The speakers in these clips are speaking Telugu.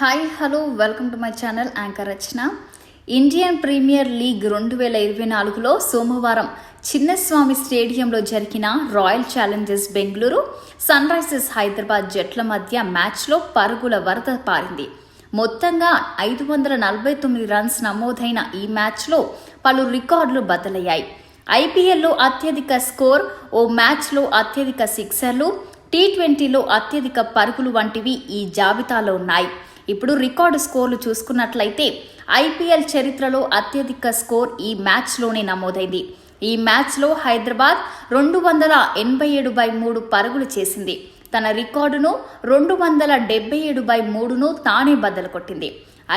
Hi hello welcome to my channel anchor Rachana. Indian premier league రెండు వేల ఇరవై నాలుగులో సోమవారం చిన్నస్వామి స్టేడియంలో జరిగిన royal challengers Bengaluru sunrisers Hyderabad జట్ల మధ్య మ్యాచ్లో పరుగుల వరద పారింది. మొత్తంగా ఐదు వందల నలభై తొమ్మిది రన్స్ నమోదైన ఈ మ్యాచ్లో పలు రికార్డులు బదలయ్యాయి ఐపీఎల్లో అత్యధిక స్కోర్ ఓ మ్యాచ్లో అత్యధిక సిక్సర్లు టీ ట్వంటీలో అత్యధిక పరుగులు వంటివి ఈ జాబితాలో ఉన్నాయి. ఇప్పుడు రికార్డు స్కోర్లు చూసుకున్నట్లయితే ఐపీఎల్ చరిత్రలో అత్యధిక స్కోర్ ఈ మ్యాచ్లోనే నమోదైంది. ఈ మ్యాచ్లో హైదరాబాద్ రెండు వందల ఎనభై ఏడు బై మూడు పరుగులు చేసింది. తన రికార్డును రెండు వందల డెబ్బై ఏడు బై మూడును తానే బద్దలు కొట్టింది.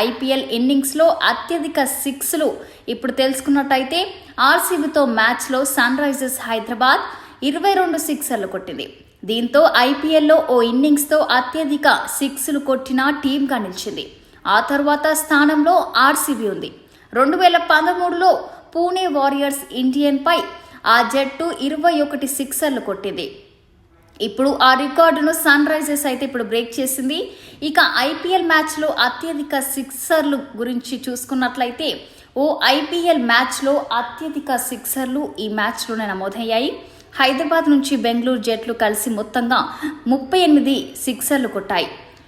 ఐపీఎల్ ఇన్నింగ్స్లో అత్యధిక సిక్స్లు ఇప్పుడు తెలుసుకున్నట్టయితే ఆర్సీబీతో మ్యాచ్లో సన్ రైజర్స్ హైదరాబాద్ ఇరవై రెండు సిక్సర్లు కొట్టింది. దీంతో ఐపీఎల్లో ఓ ఇన్నింగ్స్తో అత్యధిక సిక్స్లు కొట్టిన టీంగా నిలిచింది. ఆ తర్వాత స్థానంలో ఆర్సీబీ ఉంది. రెండు వేల పదమూడులో పూణే వారియర్స్ ఇండియన్పై ఆ జట్టు ఇరవై ఒకటి సిక్సర్లు కొట్టింది. ఇప్పుడు ఆ రికార్డును సన్ రైజర్స్ అయితే ఇప్పుడు బ్రేక్ చేసింది. ఇక ఐపీఎల్ మ్యాచ్లో అత్యధిక సిక్సర్లు గురించి చూసుకున్నట్లయితే ఓ ఐపీఎల్ మ్యాచ్లో అత్యధిక సిక్సర్లు ఈ మ్యాచ్లోనే నమోదయ్యాయి. హైదరాబాద్ నుంచి బెంగళూరు జట్లు కలిసి మొత్తంగా ముప్పై ఎనిమిది సిక్సర్లు కొట్టాయి.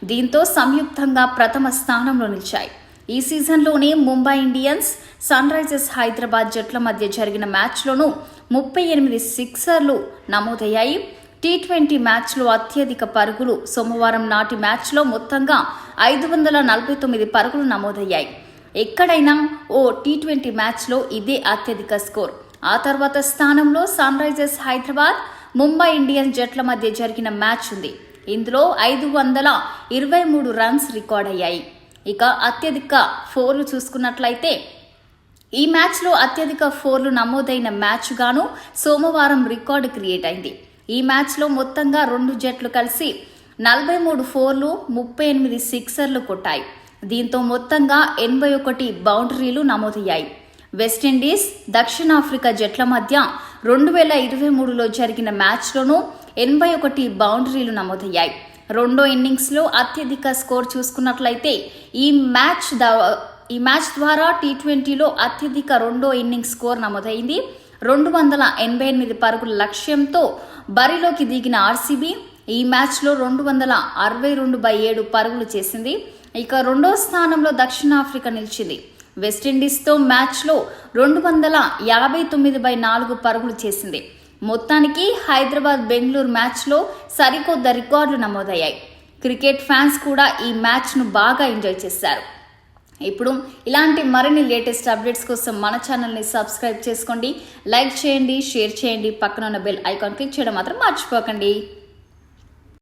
దీంతో సంయుక్తంగా ప్రథమ స్థానంలో నిలిచాయి. ఈ సీజన్లోనే Mumbai Indians sun Risers Hyderabad జట్ల మధ్య జరిగిన మ్యాచ్లోనూ ముప్పై ఎనిమిది సిక్సర్లు నమోదయ్యాయి. టీ ట్వంటీ మ్యాచ్లో అత్యధిక పరుగులు సోమవారం నాటి మ్యాచ్లో మొత్తంగా ఐదు వందల నలభై తొమ్మిది పరుగులు నమోదయ్యాయి. ఎక్కడైనా ఓ టీ ట్వంటీ మ్యాచ్లో ఇదే అత్యధిక స్కోర్. ఆ తర్వాత స్థానంలో sun Risers Hyderabad Mumbai Indians జట్ల మధ్య జరిగిన మ్యాచ్ ఉంది. ఇందులో ఐదు వందల ఇరవై మూడు రన్స్ రికార్డ్ అయ్యాయి. ఇక అత్యధిక ఫోర్లు చూసుకున్నట్లయితే ఈ మ్యాచ్లో అత్యధిక ఫోర్లు నమోదైన మ్యాచ్గాను సోమవారం రికార్డు క్రియేట్ అయింది. ఈ మ్యాచ్లో మొత్తంగా రెండు జట్లు కలిసి నలభై మూడు ఫోర్లు ముప్పై ఎనిమిది సిక్సర్లు కొట్టాయి. దీంతో మొత్తంగా ఎనభై ఒకటి బౌండరీలు నమోదయ్యాయి. వెస్టిండీస్ దక్షిణాఫ్రికా జట్ల మధ్య రెండు వేల ఇరవై మూడులో జరిగిన మ్యాచ్లోనూ ఎనభై ఒకటి బౌండరీలు నమోదయ్యాయి. రెండో ఇన్నింగ్స్లో అత్యధిక స్కోర్ చూసుకున్నట్లయితే ఈ మ్యాచ్ ఈ మ్యాచ్ ద్వారా టీ ట్వంటీలో అత్యధిక రెండో ఇన్నింగ్స్ స్కోర్ నమోదైంది. రెండు వందల ఎనభై ఎనిమిది పరుగుల లక్ష్యంతో బరిలోకి దిగిన ఆర్సీబీ ఈ మ్యాచ్లో రెండు వందల అరవై రెండు బై ఏడు పరుగులు చేసింది. ఇక రెండో స్థానంలో దక్షిణాఫ్రికా నిలిచింది. వెస్టిండీస్తో మ్యాచ్లో రెండు వందల యాభై తొమ్మిది బై నాలుగు పరుగులు చేసింది. మొత్తానికి హైదరాబాద్ బెంగళూరు మ్యాచ్లో సరికొద్ద రికార్డులు నమోదయ్యాయి. క్రికెట్ ఫ్యాన్స్ కూడా ఈ మ్యాచ్ను బాగా ఎంజాయ్ చేశారు. ఇప్పుడు ఇలాంటి మరిన్ని లేటెస్ట్ అప్డేట్స్ కోసం మన ఛానల్ని సబ్స్క్రైబ్ చేసుకోండి లైక్ చేయండి షేర్ చేయండి పక్కన ఉన్న బెల్ ఐకాన్ క్లిక్ చేయడం మాత్రం మర్చిపోకండి.